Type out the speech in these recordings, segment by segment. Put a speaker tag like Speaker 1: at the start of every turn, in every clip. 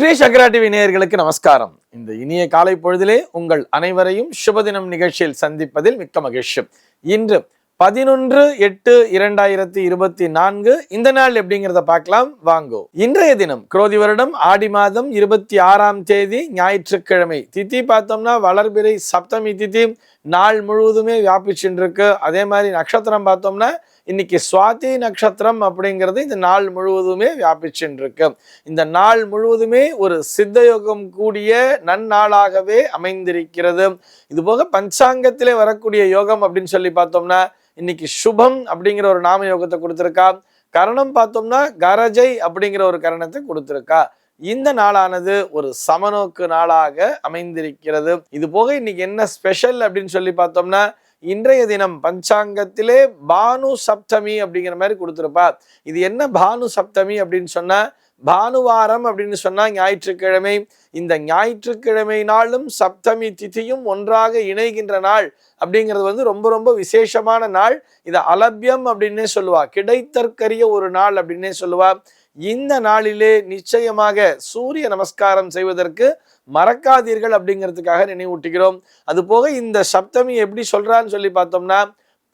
Speaker 1: ஸ்ரீ சங்கரா TV நேயர்களுக்கு நமஸ்காரம். இந்த இனிய காலை பொழுதிலே உங்கள் அனைவரையும் சுபதினம் நிகழ்ச்சியில் சந்திப்பதில் மிக்க மகிழ்ச்சி. இன்று பதினொன்று எட்டு இரண்டாயிரத்தி இருபத்தி நான்கு. இந்த நாள் எப்படிங்கிறத பார்க்கலாம். வாங்கோ. இன்றைய தினம் குரோதி வருடம் ஆடி மாதம் இருபத்தி ஆறாம் தேதி ஞாயிற்றுக்கிழமை. திதி பார்த்தோம்னா வளர்பிறை சப்தமி திதி நாள் முழுவதுமே வியாபிச்சுருக்கு அதே மாதிரி நட்சத்திரம் பார்த்தோம்னா இன்னைக்கு சுவாதி நட்சத்திரம் அப்படிங்கிறது இந்த நாள் முழுவதுமே வியாபிச்சுருக்கு இந்த நாள் முழுவதுமே ஒரு சித்தயோகம் கூடிய நன்னாளாகவே அமைந்திருக்கிறது. இது போக பஞ்சாங்கத்திலே வரக்கூடிய யோகம் அப்படின்னு சொல்லி பார்த்தோம்னா இன்னைக்கு சுபம் அப்படிங்கிற ஒரு நாம யோகத்தை கொடுத்துருக்கா. கரணம் பார்த்தோம்னா கரஜை அப்படிங்கிற ஒரு கரணத்தை கொடுத்துருக்கா. இந்த நாளானது ஒரு சமநோக்கு நாளாக அமைந்திருக்கிறது. இது போக இன்னைக்கு என்ன ஸ்பெஷல் அப்படின்னு சொல்லி பார்த்தோம்னா இன்றைய தினம் பஞ்சாங்கத்திலே பானு சப்தமி அப்படிங்கிற மாதிரி கொடுத்துருப்பா. இது என்ன பானு சப்தமி அப்படின்னு சொன்னா பானுவாரம் அப்படின்னு சொன்னா ஞாயிற்றுக்கிழமை. இந்த ஞாயிற்றுக்கிழமை நாளும் சப்தமி திதியும் ஒன்றாக இணைகின்ற நாள் அப்படிங்கிறது வந்து ரொம்ப ரொம்ப விசேஷமான நாள். இதை அலபியம் அப்படின்னே சொல்லுவா. கிடைத்தற்கரிய ஒரு நாள் அப்படின்னே சொல்லுவா. இந்த நாளிலே நிச்சயமாக சூரிய நமஸ்காரம் செய்வதற்கு மறக்காதீர்கள் அப்படிங்கிறதுக்காக நினைவூட்டுகிறோம். அது போக இந்த சப்தமி எப்படி சொல்றான்னு சொல்லி பார்த்தோம்னா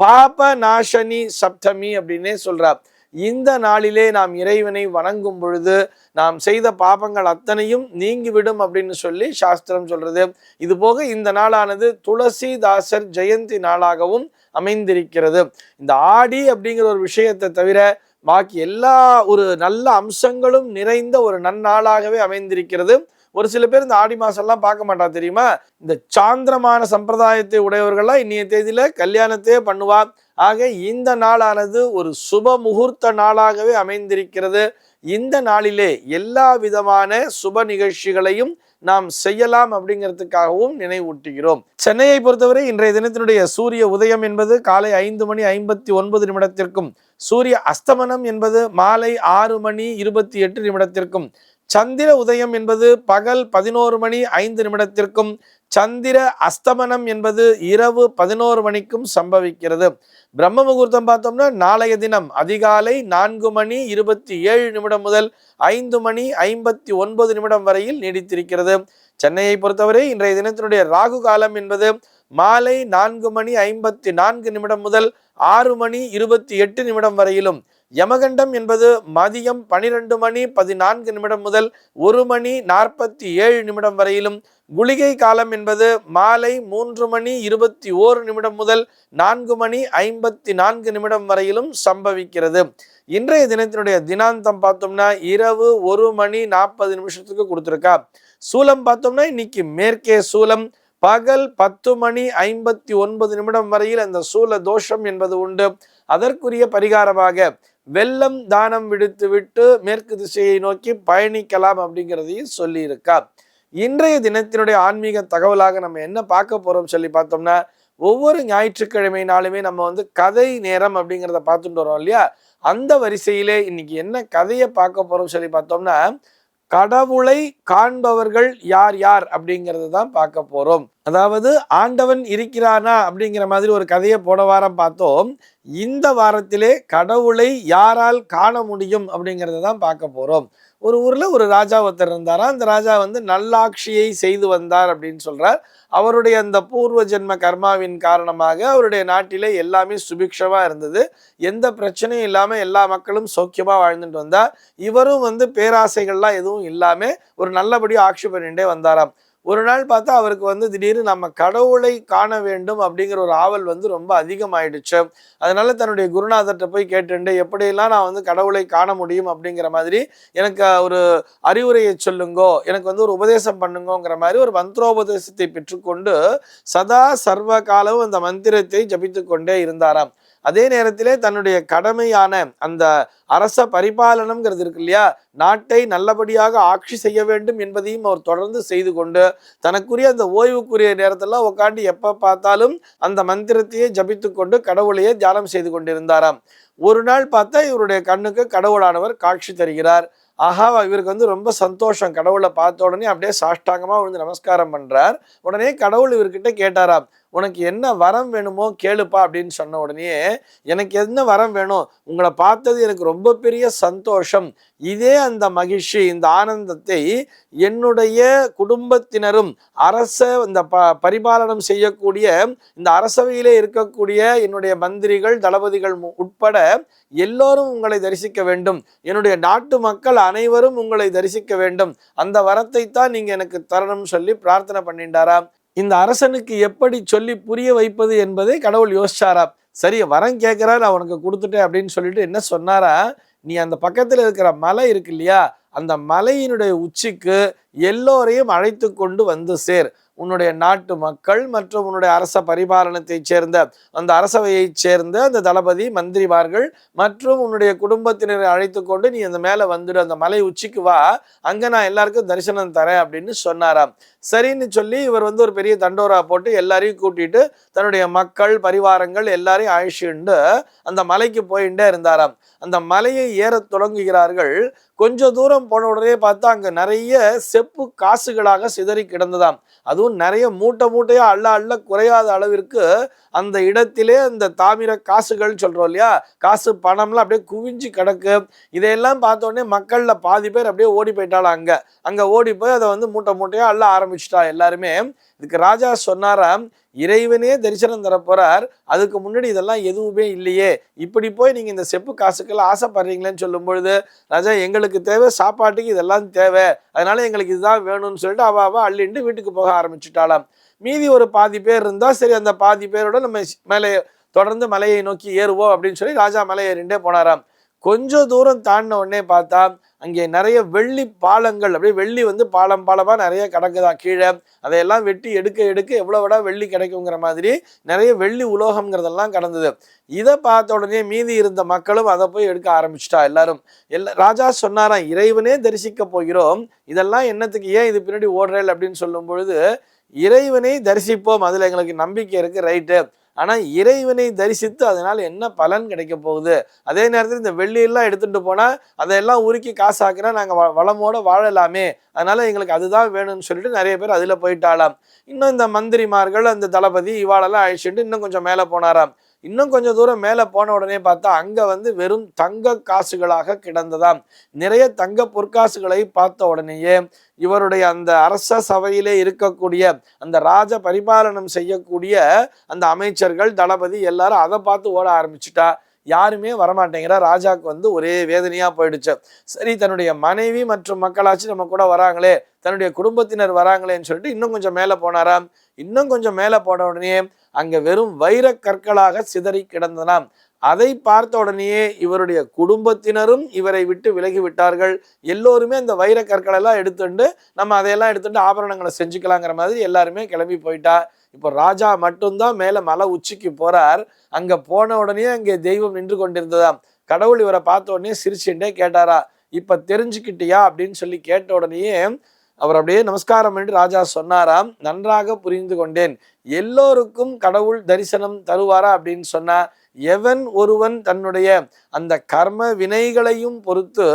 Speaker 1: பாப நாசனி சப்தமி அப்படின்னே சொல்றார். இந்த நாளிலே நாம் இறைவனை வணங்கும் பொழுது நாம் செய்த பாபங்கள் அத்தனையும் நீங்கிவிடும் அப்படின்னு சொல்லி சாஸ்திரம் சொல்றது. இது போக இந்த நாளானது துளசிதாசர் ஜெயந்தி நாளாகவும் அமைந்திருக்கிறது. இந்த ஆடி அப்படிங்கிற ஒரு விஷயத்தை தவிர பாக்கி எல்லா ஒரு நல்ல அம்சங்களும் நிறைந்த ஒரு நன்னாளாகவே அமைந்திருக்கிறது. ஒரு சில பேர் இந்த ஆடி மாசம்லாம் பார்க்க மாட்டா தெரியுமா? இந்த சாந்திரமான சம்பிரதாயத்தை உடையவர்கள்லாம் இன்னைய தேதியில கல்யாணத்தையே பண்ணுவா. ஆக இந்த நாளானது ஒரு சுப முகூர்த்த நாளாகவே அமைந்திருக்கிறது. இந்த நாளிலே எல்லா விதமான சுப நிகழ்ச்சிகளையும் நாம் செய்யலாம் அப்படிங்கிறதுக்காகவும் நினைவூட்டுகிறோம். சென்னையை பொறுத்தவரை இன்றைய தினத்தினுடைய சூரிய உதயம் என்பது காலை ஐந்து மணி ஐம்பத்தி ஒன்பது நிமிடத்திற்கும் சூரிய அஸ்தமனம் என்பது மாலை ஆறு மணி இருபத்தி எட்டு நிமிடத்திற்கும் சந்திர உதயம் என்பது பகல் பதினோரு மணி ஐந்து நிமிடத்திற்கும் சந்திர அஸ்தமனம் என்பது இரவு பதினோரு மணிக்கும் சம்பவிக்கிறது. பிரம்ம முகூர்த்தம் பார்த்தோம்னா நாளைய தினம் அதிகாலை நான்கு மணி இருபத்தி ஏழு நிமிடம் முதல் ஐந்து மணி ஐம்பத்தி ஒன்பது நிமிடம் வரையில் நீடித்திருக்கிறது. சென்னையை பொறுத்தவரை இன்றைய தினத்தினுடைய ராகு காலம் என்பது மாலை நான்கு மணி ஐம்பத்தி நான்கு நிமிடம் முதல் ஆறு மணி இருபத்தி எட்டு நிமிடம் வரையிலும். யமகண்டம் என்பது மதியம் பனிரெண்டு மணி பதினான்கு நிமிடம் முதல் ஒரு மணி நாற்பத்தி ஏழு நிமிடம் வரையிலும். குளிகை காலம் என்பது மாலை மூன்று மணி இருபத்தி ஓரு நிமிடம் முதல் நான்கு மணி ஐம்பத்தி நான்கு நிமிடம் வரையிலும் சம்பவிக்கிறது. இன்றைய தினத்தினுடைய தினாந்தம் பார்த்தோம்னா இரவு ஒரு மணி நாற்பது நிமிஷத்துக்கு கொடுத்துருக்கா. சூலம் பார்த்தோம்னா இன்னைக்கு மேற்கே சூலம் பகல் பத்து மணி ஐம்பத்தி ஒன்பது நிமிடம் வரையில் அந்த சூல தோஷம் என்பது உண்டு. அதற்குரிய பரிகாரமாக வெள்ளம் தானம் விடுத்துவிட்டு மேற்கு திசையை நோக்கி பயணிக்கலாம் அப்படிங்கிறதையும் சொல்லியிருக்கார். இன்றைய தினத்தினுடைய ஆன்மீக தகவலாக நம்ம என்ன பார்க்க போறோம் சொல்லி பார்த்தோம்னா ஒவ்வொரு ஞாயிற்றுக்கிழமை நாளுமே நம்ம வந்து கதை நேரம் அப்படிங்கிறத பார்த்துட்டு வரோம் இல்லையா? அந்த வரிசையிலே இன்னைக்கு என்ன கதையை பார்க்க போறோம் சொல்லி பார்த்தோம்னா கடவுளை காண்பவர்கள் யார் யார் அப்படிங்கிறது தான் பார்க்க போகிறோம் அதாவது ஆண்டவன் இருக்கிறானா அப்படிங்கிற மாதிரி ஒரு கதையை போன வாரம் பார்த்தோம். இந்த வாரத்திலே கடவுளை யாரால் காண முடியும் அப்படிங்கிறத தான் பார்க்க போகிறோம் ஒரு ஊரில் ஒரு ராஜா ஒருத்தர் இருந்தாரா? அந்த ராஜா வந்து நல்லாட்சியை செய்து வந்தார் அப்படின்னு சொல்கிறார் அவருடைய அந்த பூர்வ ஜென்ம கர்மாவின் காரணமாக அவருடைய நாட்டிலே எல்லாமே சுபிக்ஷமாக இருந்தது. எந்த பிரச்சனையும் இல்லாமல் எல்லா மக்களும் சௌக்கியமாக வாழ்ந்துட்டு வந்தார். இவரும் வந்து பேராசைகள்லாம் எதுவும் இல்லாமல் ஒரு நல்லபடியாக ஆட்சி பண்ணிட்டே வந்தாராம். ஒரு நாள் பார்த்தா அவருக்கு வந்து திடீர்னு நம்ம கடவுளை காண வேண்டும் அப்படிங்கிற ஒரு ஆவல் வந்து ரொம்ப அதிகமாயிடுச்சு. அதனால தன்னுடைய குருநாதர்கிட்ட போய் கேட்டுண்டு எப்படியெல்லாம் நான் வந்து கடவுளை காண முடியும்? அப்படிங்கிற மாதிரி எனக்கு ஒரு அறிவுரையை சொல்லுங்கோ எனக்கு வந்து ஒரு உபதேசம் பண்ணுங்கோங்கிற மாதிரி ஒரு மந்திரோபதேசத்தை பெற்றுக்கொண்டு சதா சர்வ காலமும் அந்த மந்திரத்தை ஜபித்து கொண்டே இருந்தாராம். அதே நேரத்திலே தன்னுடைய கடமையான அந்த அரச பரிபாலனம்ங்கிறது இருக்கு இல்லையா? நாட்டை நல்லபடியாக ஆட்சி செய்ய வேண்டும் என்பதையும் அவர் தொடர்ந்து செய்து கொண்டு தனக்குரிய அந்த ஓய்வுக்குரிய நேரத்தெல்லாம் உட்காந்து எப்போ பார்த்தாலும் அந்த மந்திரத்தையே ஜபித்து கொண்டு கடவுளையே தியானம் செய்து கொண்டிருந்தாராம். ஒரு நாள் பார்த்தா இவருடைய கண்ணுக்கு கடவுளானவர் காட்சி தருகிறார். ஆஹா இவருக்கு வந்து ரொம்ப சந்தோஷம். கடவுளை பார்த்த உடனே அப்படியே சாஷ்டாங்கமாக விழுந்து நமஸ்காரம் பண்ணுறார் உடனே கடவுள் இவர்கிட்ட கேட்டாராம் உனக்கு என்ன வரம் வேணுமோ கேளுப்பா அப்படின்னு சொன்ன உடனே எனக்கு என்ன வரம் வேணும்? உங்களை பார்த்தது எனக்கு ரொம்ப பெரிய சந்தோஷம். இதே அந்த மகிழ்ச்சி இந்த ஆனந்தத்தை என்னுடைய குடும்பத்தினரும் அரச இந்த ப பரிபாலனம் செய்யக்கூடிய இந்த அரசவையிலே இருக்கக்கூடிய என்னுடைய மந்திரிகள் தளபதிகள் மு- உட்பட எல்லோரும் உங்களை தரிசிக்க வேண்டும். என்னுடைய நாட்டு மக்கள் அனைவரும் உங்களை தரிசிக்க வேண்டும். அந்த வரத்தை தான் நீங்கள் எனக்கு தரணும்னு சொல்லி பிரார்த்தனை பண்ணிட்டாராம் இந்த அரசனுக்கு எப்படி சொல்லி புரிய வைப்பது என்பதை கடவுள் யோசிச்சாரா? சரி வரம் கேட்கிறா நான் உனக்கு கொடுத்துட்டேன் அப்படின்னு சொல்லிட்டு என்ன சொன்னாரா? நீ அந்த பக்கத்தில் இருக்கிற மலை இருக்கு இல்லையா? அந்த மலையினுடைய உச்சிக்கு எல்லோரையும் அழைத்து கொண்டு வந்து சேர். உன்னுடைய நாட்டு மக்கள் மற்றும் உன்னுடைய அரச பரிபாலனத்தைச் சேர்ந்த அந்த அரசவையைச் சேர்ந்த அந்த தளபதி மந்திரிமார்கள் மற்றும் உன்னுடைய குடும்பத்தினரை அழைத்து கொண்டு நீ அந்த மேலே வந்துடு அந்த மலை உச்சிக்கு வா. அங்கே நான் எல்லாருக்கும் தரிசனம் தரேன் அப்படின்னு சொன்னாராம். சரின்னு சொல்லி இவர் வந்து ஒரு பெரிய தண்டோரா போட்டு எல்லாரையும் கூட்டிட்டு தன்னுடைய மக்கள் பரிவாரங்கள் எல்லாரையும் அழைச்சிண்டு அந்த மலைக்கு போயிட்டே இருந்தாராம். அந்த மலையை ஏறத் தொடங்குகிறார்கள். கொஞ்ச தூரம் போன உடனே பார்த்தா அங்கே நிறைய செப் செப்பு காசுகளாக சிதறி கிடந்ததாம். அதுவும் நிறைய மூட்டை மூட்டையாக அள்ள அள்ள குறையாத அளவிற்கு அந்த இடத்திலே அந்த தாமிர காசுகள் சொல்கிறோம் இல்லையா? காசு பணம்லாம் அப்படியே குவிஞ்சு கிடக்கு. இதையெல்லாம் பார்த்தோன்னே மக்களில் பாதி பேர் அப்படியே ஓடி போயிட்டாலும் அங்கே. அங்கே ஓடி போய் அதை வந்து மூட்டை மூட்டையாக அள்ள ஆரம்பிச்சிட்டா எல்லாருமே. இதுக்கு ராஜா சொன்னாராம் இறைவனே தரிசனம் தரப்போறார். அதுக்கு முன்னாடி இதெல்லாம் எதுவுமே இல்லையே. இப்படி போய் நீங்க இந்த செப்பு காசுக்கெல்லாம் ஆசைப்படுறீங்களேன்னு சொல்லும் பொழுது ராஜா எங்களுக்கு தேவை சாப்பாட்டுக்கு இதெல்லாம் தேவை. அதனால எங்களுக்கு இதுதான் வேணும்னு சொல்லிட்டு அவ அவ அள்ளிண்டு வீட்டுக்கு போக ஆரம்பிச்சுட்டாலாம் மீதி ஒரு பாதி பேர் இருந்தா சரி அந்த பாதி பேரோட நம்ம மேலே தொடர்ந்து மலையை நோக்கி ஏறுவோம். அப்படின்னு சொல்லி ராஜா மலை ஏறிண்டே போனாராம். கொஞ்சம் தூரம் தாண்டின உடனே பார்த்தா அங்கே நிறைய வெள்ளி பாலங்கள் அப்படியே வெள்ளி வந்து பாலம் பாலமாக நிறைய கிடக்குதா கீழே? அதையெல்லாம் வெட்டி எடுக்க எடுக்க எவ்வளோ விட வெள்ளி கிடைக்குங்கிற மாதிரி நிறைய வெள்ளி உலோகங்கிறதெல்லாம் கடந்தது. இதை பார்த்த உடனே மீதி இருந்த மக்களும் அதை போய் எடுக்க ஆரம்பிச்சிட்டா எல்லாரும். எல்லா ராஜா சொன்னாராம் இறைவனே தரிசிக்க போகிறோம். இதெல்லாம் என்னத்துக்கு ஏன் இது பின்னாடி ஓடுறேன் அப்படின்னு சொல்லும் பொழுது இறைவனை தரிசிப்போம். அதில் எங்களுக்கு நம்பிக்கை இருக்குது ரைட்டு. ஆனால் இறைவனை தரிசித்து அதனால் என்ன பலன் கிடைக்க போகுது? அதே நேரத்தில் இந்த வெள்ளியெல்லாம் எடுத்துகிட்டு போனால் அதையெல்லாம் உருக்கி காசாக்குனா நாங்கள் வ- வளமோடு வாழலாமே. அதனால் எங்களுக்கு அதுதான் வேணும்னு சொல்லிட்டு நிறைய பேர் அதில் போயிட்டாலாம் இன்னும் இந்த மந்திரிமார்கள் அந்த தளபதி இவாளெல்லாம் அழிச்சுட்டு இன்னும் கொஞ்சம் மேலே போனாராம். இன்னும் கொஞ்சம் தூரம் மேலே போன உடனே பார்த்தா அங்கே வந்து வெறும் தங்க காசுகளாக கிடந்ததாம். நிறைய தங்க பொற்காசுகளை பார்த்த உடனேயே இவருடைய அந்த அரச சபையிலே இருக்கக்கூடிய அந்த ராஜ பரிபாலனம் செய்யக்கூடிய அந்த அமைச்சர்கள் தளபதி எல்லாரும் அதை பார்த்து ஓட ஆரம்பிச்சுட்டா. யாருமே வரமாட்டேங்கிறா ராஜாவுக்கு வந்து ஒரே வேதனையாக போயிடுச்சு. சரி தன்னுடைய மனைவி மற்றும் மக்களாச்சு நம்ம கூட வராங்களே தன்னுடைய குடும்பத்தினர் வராங்களேன்னு சொல்லிட்டு இன்னும் கொஞ்சம் மேலே போனாராம். இன்னும் கொஞ்சம் மேலே போன உடனே அங்கே வெறும் வைர கற்களாக சிதறி கிடந்தனாம் அதை பார்த்த உடனேயே இவருடைய குடும்பத்தினரும் இவரை விட்டு விலகி விட்டார்கள் எல்லோருமே இந்த வைர கற்களை எல்லாம் எடுத்துட்டு நம்ம அதையெல்லாம் எடுத்துட்டு ஆபரணங்களை செஞ்சுக்கலாங்கிற மாதிரி எல்லாருமே கிளம்பி போயிட்டா. இப்போ ராஜா மட்டும்தான் மேல மலை உச்சிக்கு போறார். அங்க போன உடனே அங்கே தெய்வம் நின்று கொண்டிருந்ததாம். கடவுள் இவரை பார்த்த உடனே சிரிச்சுட்டே கேட்டாரா இப்ப தெரிஞ்சுக்கிட்டியா? அப்படின்னு சொல்லி கேட்ட உடனேயே அவர் அப்படியே நமஸ்காரம் என்று ராஜா சொன்னாராம். நன்றாக புரிந்து கொண்டேன். எல்லோருக்கும் கடவுள் தரிசனம் தருவாரா அப்படின்னு சொன்னா எவன் ஒருவன் தன்னுடைய அந்த கர்ம வினைகளையும் பொறுத்து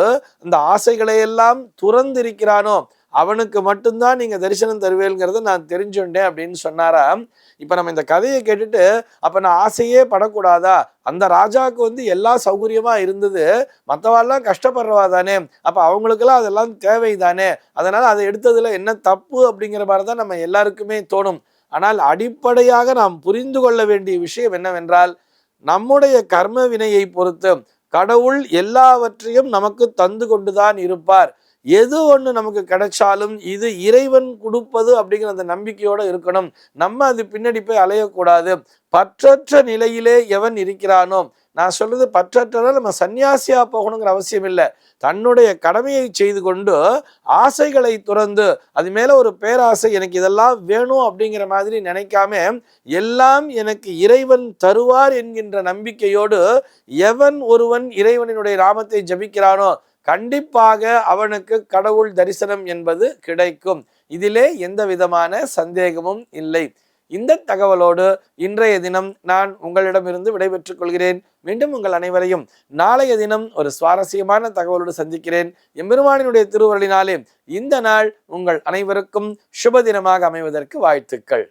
Speaker 1: அந்த ஆசைகளையெல்லாம் துறந்திருக்கிறானோ அவனுக்கு மட்டும்தான் நீங்கள் தரிசனம் தருவேங்கிறத நான் தெரிஞ்சுட்டேன் அப்படின்னு சொன்னாராம் இப்போ நம்ம இந்த கதையை கேட்டுட்டு அப்போ நான் ஆசையே படக்கூடாதா? அந்த ராஜாவுக்கு வந்து எல்லா சௌகரியமாக இருந்தது. மற்றவாள்லாம் கஷ்டப்படுறவா தானே? அப்போ அவங்களுக்கெல்லாம் அதெல்லாம் தேவை தானே அதனால் அதை எடுத்ததில் என்ன தப்பு அப்படிங்கிற மாதிரி தான் நம்ம எல்லாருக்குமே தோணும். ஆனால் அடிப்படையாக நாம் புரிந்து கொள்ள வேண்டிய விஷயம் என்னவென்றால் நம்முடைய கர்ம வினையை பொறுத்து கடவுள் எல்லாவற்றையும் நமக்கு தந்து கொண்டுதான் இருப்பார். எது ஒன்று நமக்கு கிடைச்சாலும் இது இறைவன் கொடுப்பது அப்படிங்கிற அந்த நம்பிக்கையோடு இருக்கணும். நம்ம அது பின்னாடி போய் அலையக்கூடாது. பற்றற்ற நிலையிலே எவன் இருக்கிறானோ? நான் சொல்றது பற்றற்றனா நம்ம சன்னியாசியாக போகணுங்கிற அவசியம் இல்லை. தன்னுடைய கடமையை செய்து கொண்டு ஆசைகளை துறந்து அது மேலே ஒரு பேராசை எனக்கு இதெல்லாம் வேணும் அப்படிங்கிற மாதிரி நினைக்காம எல்லாம் எனக்கு இறைவன் தருவார் என்கின்ற நம்பிக்கையோடு எவன் ஒருவன் இறைவனினுடைய ராமத்தை ஜபிக்கிறானோ? கண்டிப்பாக அவனுக்கு கடவுள் தரிசனம் என்பது கிடைக்கும். இதிலே எந்த விதமான சந்தேகமும் இல்லை. இந்த தகவலோடு இன்றைய தினம் நான் உங்களிடமிருந்து விடைபெற்றுக் கொள்கிறேன். மீண்டும் உங்கள் அனைவரையும் நாளைய தினம் ஒரு சுவாரஸ்யமான தகவலோடு சந்திக்கிறேன். எம்பெருமானினுடைய திருவருளினாலே இந்த நாள் உங்கள் அனைவருக்கும் சுப தினமாக அமைவதற்கு வாழ்த்துக்கள்.